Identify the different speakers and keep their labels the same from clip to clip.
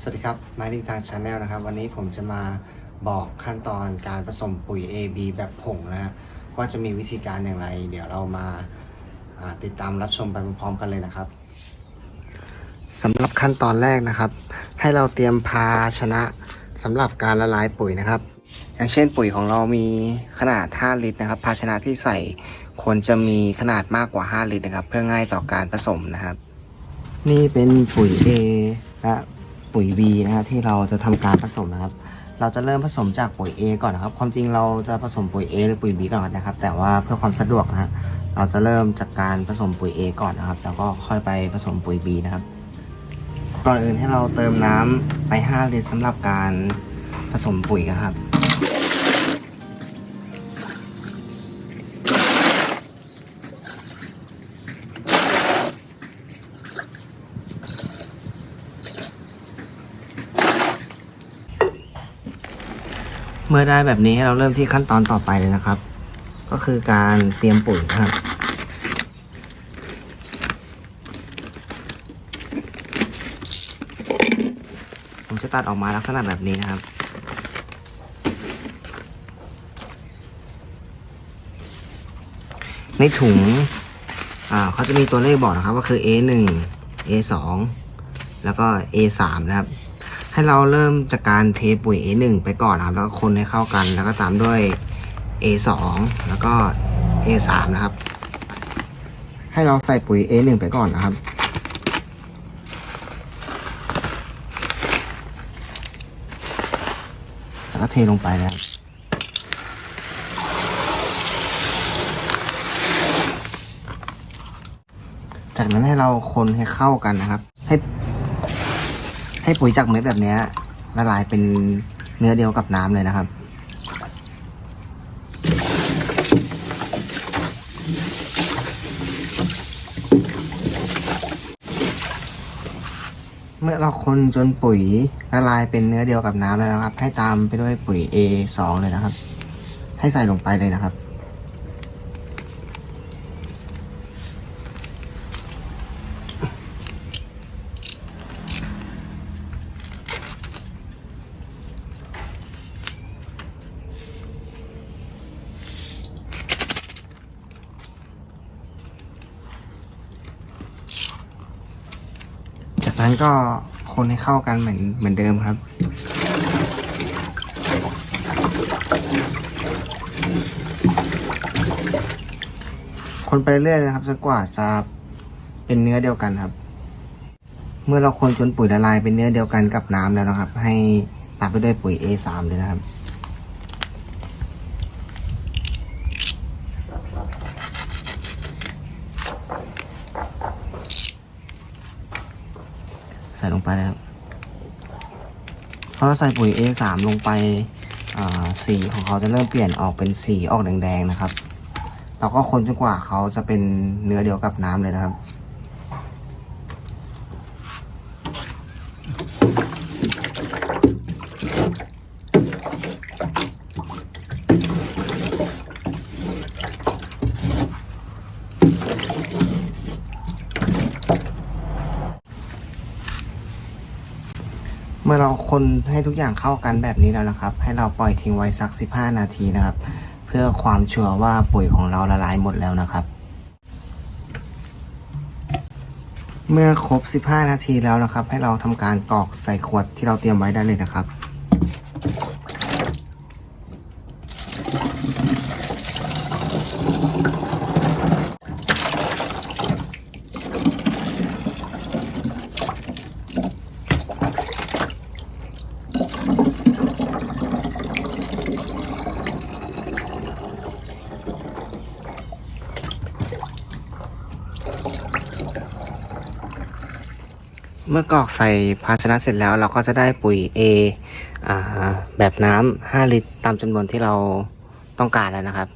Speaker 1: สวัสดีครับมาดิงทางชาแนลนะครับ วันนี้ผมจะมาบอกขั้นตอนการผสมปุ๋ย AB แบบผงนะฮะว่าจะมีวิธีการอย่างไร เดี๋ยวเรามาาติดตามรับชมไปพร้อมๆกันเลยนะครับสำหรับขั้นตอนแรกนะครับ ให้เราเตรียมภาชนะสำหรับการละลายปุ๋ยนะครับ อย่างเช่นปุ๋ยของเรามีขนาด 5 ลิตรนะครับ ภาชนะที่ใส่ควรจะมีขนาดมากกว่า 5 ลิตรนะครับ เพื่อง่ายต่อการผสมนะครับ นี่เป็นปุ๋ย A และ ปุ๋ย B นะครับที่เราจะทำการผสมนะครับ เราจะเริ่มผสมจากปุ๋ย A ก่อนนะครับ ความจริงเราจะผสมปุ๋ย A หรือปุ๋ย B ก่อนนะครับ แต่ว่าเพื่อความสะดวกนะฮะเราจะเริ่มจากการผสมปุ๋ย A ก่อนนะครับ แล้วก็ค่อยไปผสมปุ๋ย B นะครับก่อนอื่นให้เราเติมน้ำไป5ลิตรสำหรับการผสมปุ๋ยนะครับ เมื่อได้แบบนี้ให้เราเริ่มที่ขั้นตอนต่อไปเลยนะครับ ก็คือการเตรียมปุ๋ยนะครับ ผมจะตัดออกมาลักษณะแบบนี้นะครับในถุงอ่าเขาจะมีตัวเลขบอกนะครับว่าคือ A1 A2 แล้วก็ A3 นะครับ ให้เราเริ่มจากการเทปุ๋ย A1 ไปก่อนครับ แล้วก็คนให้เข้ากัน แล้วก็ตามด้วย A2 แล้วก็ A3 นะครับ ให้เราใส่ปุ๋ย A1 ไปก่อนนะครับ แล้วก็เทลงไปนะครับจากนั้นให้เราคนให้เข้ากันนะครับ ให้ปุ๋ยจากเม็ดแบบนี้ละลายเป็นเนื้อเดียวกับน้ำเลยนะครับ เมื่อเราคนจนปุ๋ยละลายเป็นเนื้อเดียวกับน้ำแล้วนะครับ ให้ตามไปด้วยปุ๋ย A2 เลยนะครับ ให้ใส่ลงไปเลยนะครับ นั้นก็คนให้เข้ากันเหมือนเหมือนเดิมครับ คนไปเรื่อยนะครับจนกว่าจะเป็นเนื้อเดียวกันครับ เมื่อเราคนจนปุ๋ยละลายเป็นเนื้อเดียวกันกับน้ำแล้วนะครับ ให้ตามไปด้วยปุ๋ย A3 เลยนะครับ งไปนะครับพอเราใส่ปุ๋ย A3 ลงไปสีของเขาจะเริ่มเปลี่ยนออกเป็นสีออกแดงๆนะครับ เราก็คนจนกว่าเขาจะเป็นเนื้อเดียวกับน้ำเลยนะครับ มื่อเราคนให้ทุกอย่างเข้ากันแบบนี้แล้วนะครับ ให้เราปล่อยทิ้งไว้สัก 15 นาทีนะครับ เพื่อความชัวร์ว่าปุ๋ยของเราละลายหมดแล้วนะครับ เมื่อครบ 15 นาทีแล้วนะครับ ให้เราทำการกรอกใส่ขวดที่เราเตรียมไว้ได้เลยนะครับ เมื่อกรอกใส่ภาชนะเสร็จแล้วเราก็จะได้ปุ๋ย A อ่าแบบน้ำ5ลิตรตามจำนวนที่เราต้องการแล้วนะครับ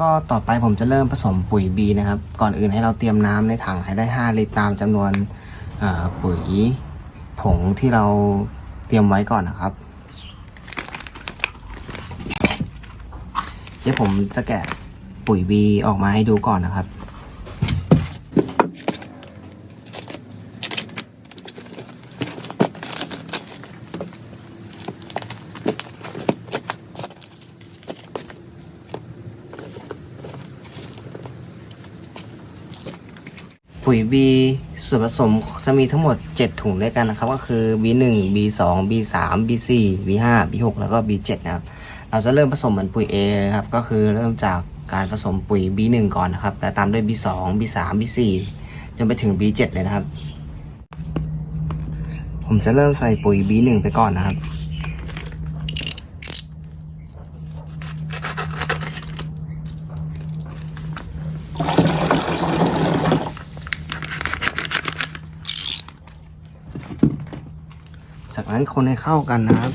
Speaker 1: ก็ต่อไปผมจะเริ่มผสมปุ๋ย B นะครับ ก่อนอื่นให้เราเตรียมน้ำในถังให้ได้ 5 ลิตรตามจำนวนปุ๋ยผงที่เราเตรียมไว้ก่อนนะครับ เดี๋ยวผมจะแกะปุ๋ย B ออกมาให้ดูก่อนนะครับ ปุ๋ย B ส่วนผสมจะมีทั้งหมด 7 ถุงด้วยกันนะครับ ก็คือ B1 B2 B3 B4 B5 B6 แล้วก็ B7 นะครับ เราจะเริ่มผสมเหมือนปุ๋ย A เลยครับ ก็คือเริ่มจากการผสมปุ๋ย B1 ก่อนนะครับ แล้วตามด้วย B2 B3 B4 จนไปถึง B7 เลยนะครับ ผมจะเริ่มใส่ปุ๋ย B1 ไปก่อนนะครับ จากนั้นคนให้เข้ากันนะครับ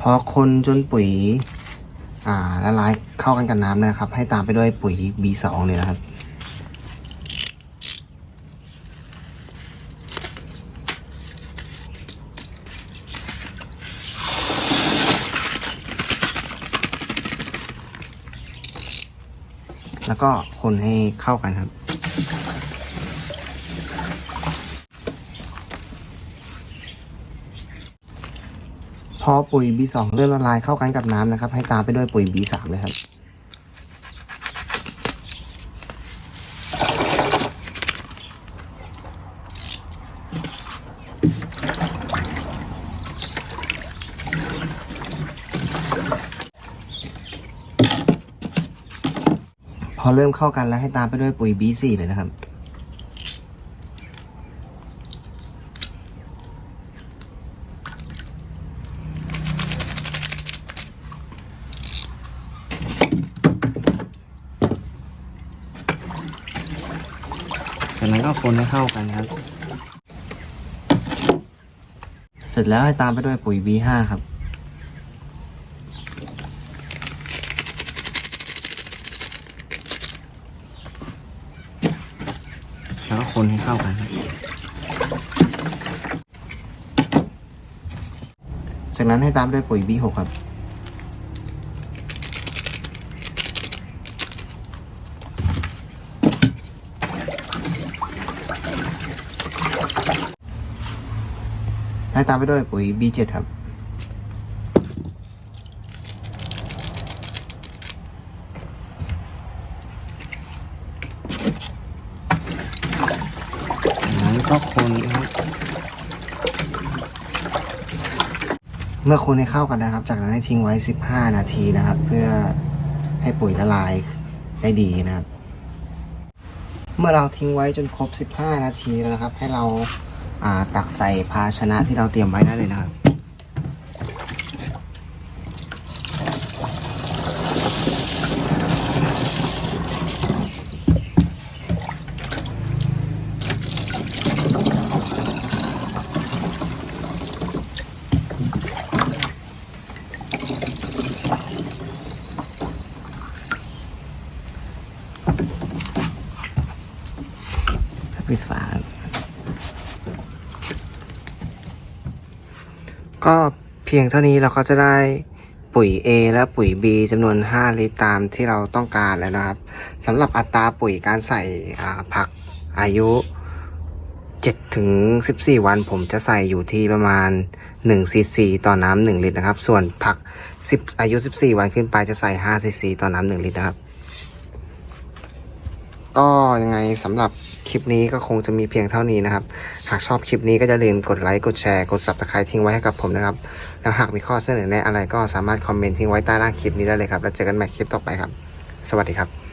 Speaker 1: พอคนจนปุ๋ย อ่าละลายเข้ากันกับน้ำนะครับ ให้ตามไปด้วยปุ๋ย B2 เลยนะครับ แล้วก็คนให้เข้ากันครับ พอปุ๋ย B2 เริ่มละลายเข้ากันกับน้ำนะครับ ให้ตามไปด้วยปุ๋ย B3 เลยครับ อเริ่มเข้ากันแล้วให้ตามไปด้วยปุ๋ย B4 เลยนะครับ จากนั้นก็คนให้เข้ากันครับ เสร็จแล้วให้ตามไปด้วยปุ๋ย B5 ครับ แล้วก็ คนให้เข้ากัน จากนั้นให้ตามด้วยปุ๋ย B6 ครับ ให้ตามไปด้วยปุ๋ย B7 ครับากนั้นก็คนครับ เมื่อคนให้เข้ากันนะครับ จากนั้นให้ทิ้งไว้ 15 นาทีนะครับ เพื่อให้ปุ๋ยละลายได้ดีนะครับ เมื่อเราทิ้งไว้จนครบ 15 นาทีแล้วนะครับ ให้เราาตักใส่ภาชนะที่เราเตรียมไว้ได้เลยนะครับ ปิดฝาก็เพียงเท่านี้เราก็จะได้ปุ๋ย A และปุ๋ย B จำนวน 5 ลิตรตามที่เราต้องการแล้วนะครับสำหรับอัตราปุ๋ยการใส่ผักอายุ7ถึง14 วันผมจะใส่อยู่ที่ประมาณ1ซีซีต่อน้ำ1ลิตรนะครับ ส่วนผัก 10 อายุ 14 วันขึ้นไปจะใส่5ซีซีต่อน้ำ1ลิตรนะครับ ก็ยังไงสำหรับคลิปนี้ก็คงจะมีเพียงเท่านี้นะครับ หากชอบคลิปนี้ก็อย่าลืมกดไลค์ กดแชร์ กด subscribe ทิ้งไว้ให้กับผมนะครับ แล้วหากมีข้อเสนอแนะอะไรก็สามารถคอมเมนต์ทิ้งไว้ใต้ล่างคลิปนี้ได้เลยครับ แล้วเจอกันใหม่คลิปต่อไปครับ สวัสดีครับ